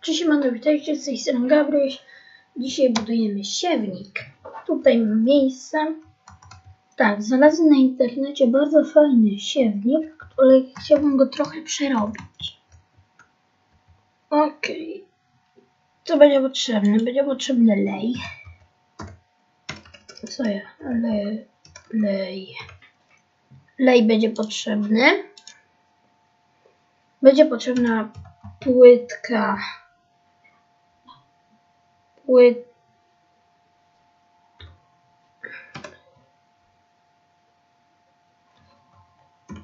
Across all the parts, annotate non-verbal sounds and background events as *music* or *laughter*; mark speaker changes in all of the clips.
Speaker 1: Cześć, siemano, witajcie, z tej strony Gabryś. Dzisiaj budujemy siewnik. Tutaj mam miejsce. Tak, znalazłem na internecie bardzo fajny siewnik, ale chciałbym go trochę przerobić. Okej. Co będzie potrzebne? Będzie potrzebny lej. Co ja? Le, lej. Lej będzie potrzebny. Będzie potrzebna płytka. Płyt.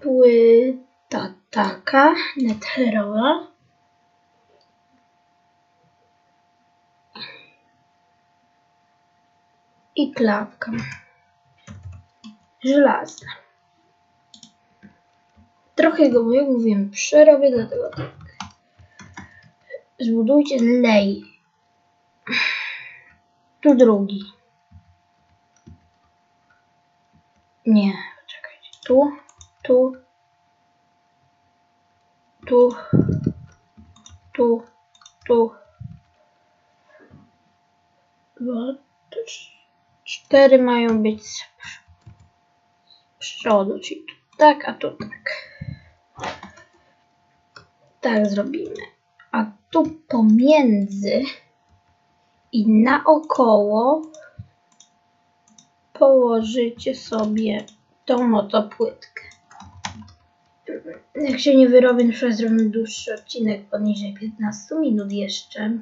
Speaker 1: Płyta taka, netherowa. I klatka. Żelazna. Trochę go, jak mówiłem, przerobię, dlatego tak. Zbudujcie lej. Tu drugi. Nie, czekajcie. Tu, tu, tu, tu, tu. Dwa, trzy, cztery mają być z przodu, czyli tu tak, a tu tak. Tak zrobimy. A tu pomiędzy i naokoło położycie sobie tą oto płytkę. Jak się nie wyrobię, przykład zrobimy dłuższy odcinek poniżej 15 minut jeszcze.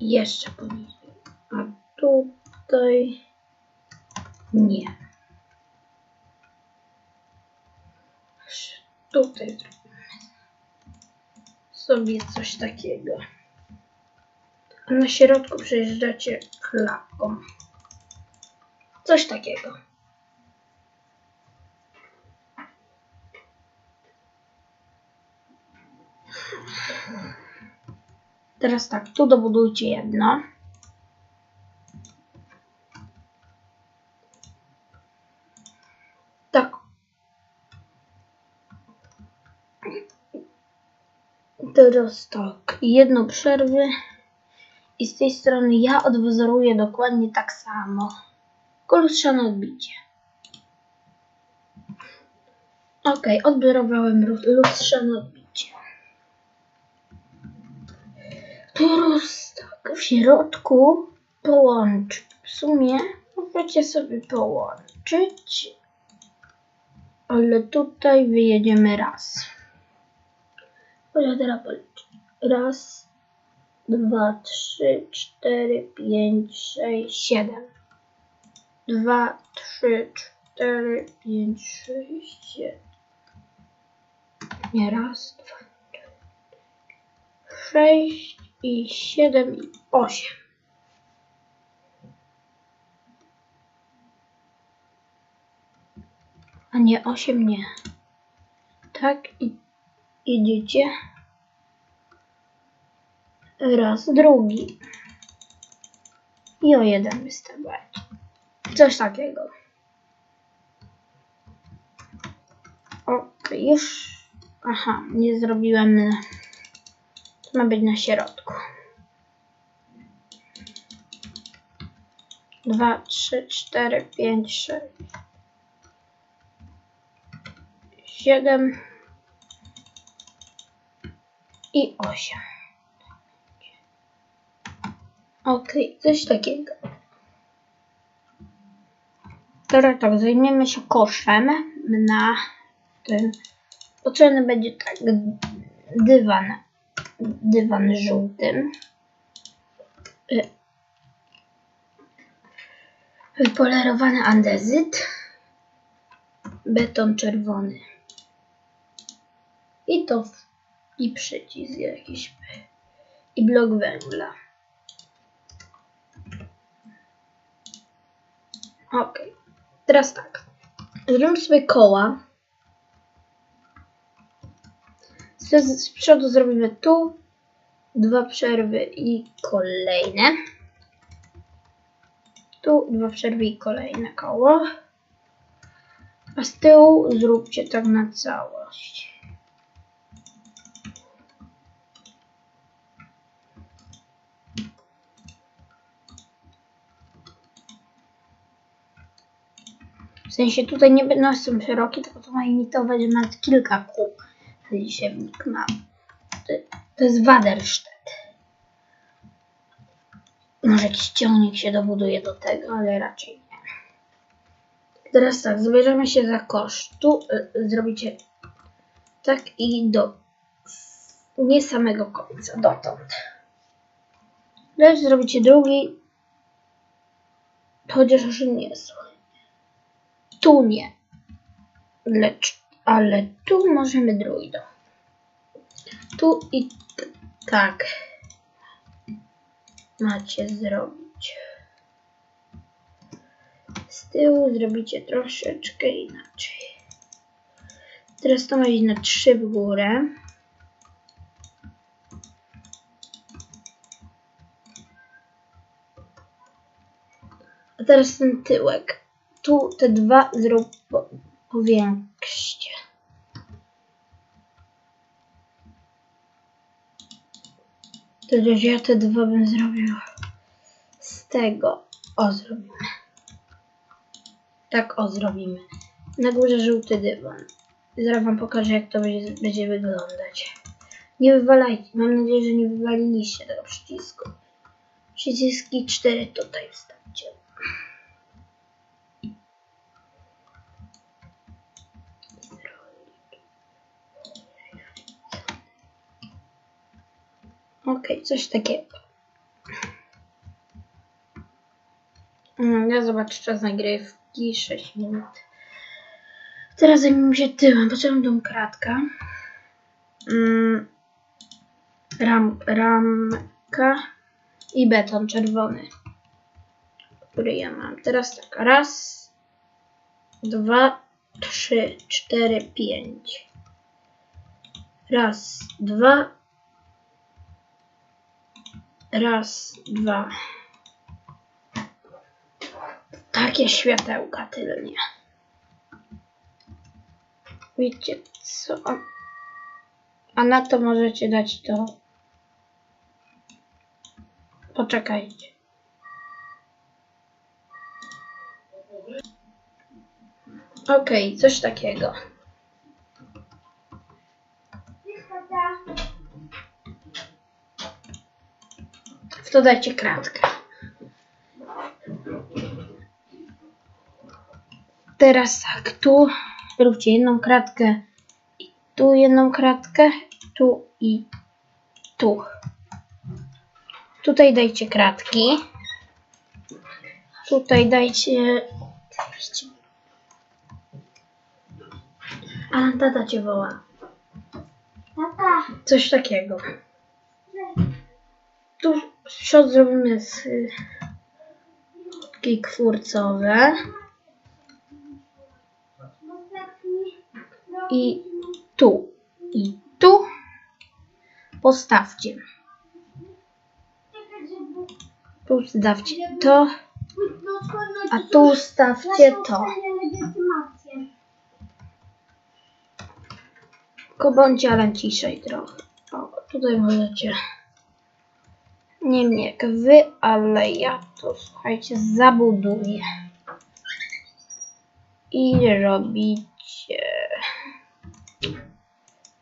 Speaker 1: Jeszcze poniżej. A tutaj nie. Tutaj zrobimy sobie coś takiego. Na środku przejeżdżacie klapką. Coś takiego. Teraz tak, tu dobudujcie jedno. Tak. Teraz tak, jedno przerwy i z tej strony ja odwzoruję dokładnie tak samo. Tylko lustrzane odbicie. Ok, odwzorowałem ru- lustrzane odbicie. Teraz tak, w środku połączyć. W sumie możecie sobie połączyć, ale tutaj wyjedziemy raz. Teraz. Raz, dwa, trzy, cztery, pięć, sześć, siedem. Dwa, trzy, cztery, pięć, sześć, siedem. Nie raz, dwa, trzy, sześć i siedem i osiem. A nie osiem, nie. Tak i idziecie. Raz, drugi. I o jeden wystawać. Coś takiego. Ok, już. Aha, nie zrobiłem. To ma być na środku. Dwa, trzy, cztery, pięć, sześć. Siedem. I osiem. Okej, coś takiego. Teraz tak, zajmiemy się koszem na tym. Potrzebny będzie tak dywan, dywan żółtym. Wypolerowany andezyt. Beton czerwony. I to i przycisk jakiś. I blok węgla. Ok. Teraz tak. Zrobimy sobie koła. Z, z przodu zrobimy tu dwa przerwy i kolejne. Tu dwa przerwy i kolejne koło. A z tyłu zróbcie tak na całość. Sensie tutaj nie będą są szerokie, tylko to ma imitować, że kilka kół. Ten siewnik ma. To, jest Wadersztet. Może jakiś ciągnik się dobuduje do tego, ale raczej nie. Teraz tak, zabierzemy się za kosz. Tu y, zrobicie tak i do nie samego końca, dotąd. Lecz zrobicie drugi, chociaż już nie jest. Tu nie. Lecz, ale tu możemy druidą. Tu i tak. Macie zrobić. Z tyłu zrobicie troszeczkę inaczej. Teraz to ma iść na trzy w górę. A teraz ten tyłek. Tu te dwa zrób po, powiększcie. To też ja te dwa bym zrobił z tego. O, zrobimy. Tak, o, zrobimy. Na górze żółty dywan. Zaraz wam pokażę, jak to będzie, będzie wyglądać. Nie wywalajcie. Mam nadzieję, że nie wywaliliście tego przycisku. Przyciski 4 tutaj wstawcie. Okej, coś takiego. Mm, Ja zobaczę czas nagrywki 6 minut. Teraz zajmiemy się tyłem. Potrzebujemy tą kratkę. Mm, ram, ramka i beton czerwony, który ja mam. Teraz tak, raz, dwa, trzy, cztery, pięć. Raz, dwa, raz, dwa. Takie światełka tylnie. Wiecie co? A na to możecie dać to. Poczekajcie. Okej, coś takiego. W to dajcie kratkę. Teraz tak, tu róbcie jedną kratkę i tu jedną kratkę, tu i tu. Tutaj dajcie kratki. Tutaj dajcie. Alan, tata cię woła.
Speaker 2: Tata,
Speaker 1: Coś takiego. Tu przód zrobimy z y, kotki kwórcowe i tu i tu postawcie. Tu stawcie to, a tu stawcie to. Tylko bądźcie ale ciszej trochę. O, tutaj możecie. Nie wiem jak wy, ale ja to słuchajcie, zabuduję. I robicie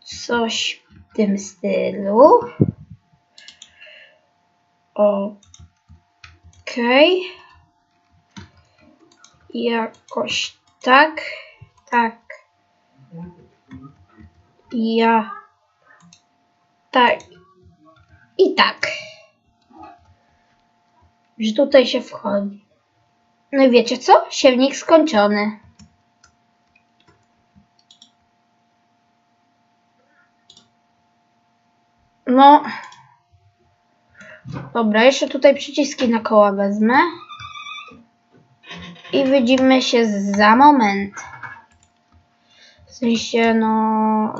Speaker 1: coś w tym stylu. Okej. Jakoś tak. Tak. Ja. Tak. I tak. Że tutaj się wchodzi. No i wiecie co? Siewnik skończony. No. Dobra, jeszcze tutaj przyciski na koła wezmę. I widzimy się za moment. W sensie, no.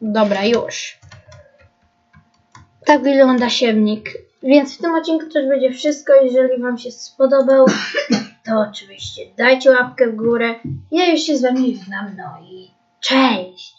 Speaker 1: Dobra, już. Tak wygląda siewnik. Więc w tym odcinku to już będzie wszystko. Jeżeli Wam się spodobał, *coughs* to oczywiście dajcie łapkę w górę. Ja już się z Wami żegnam. No i cześć!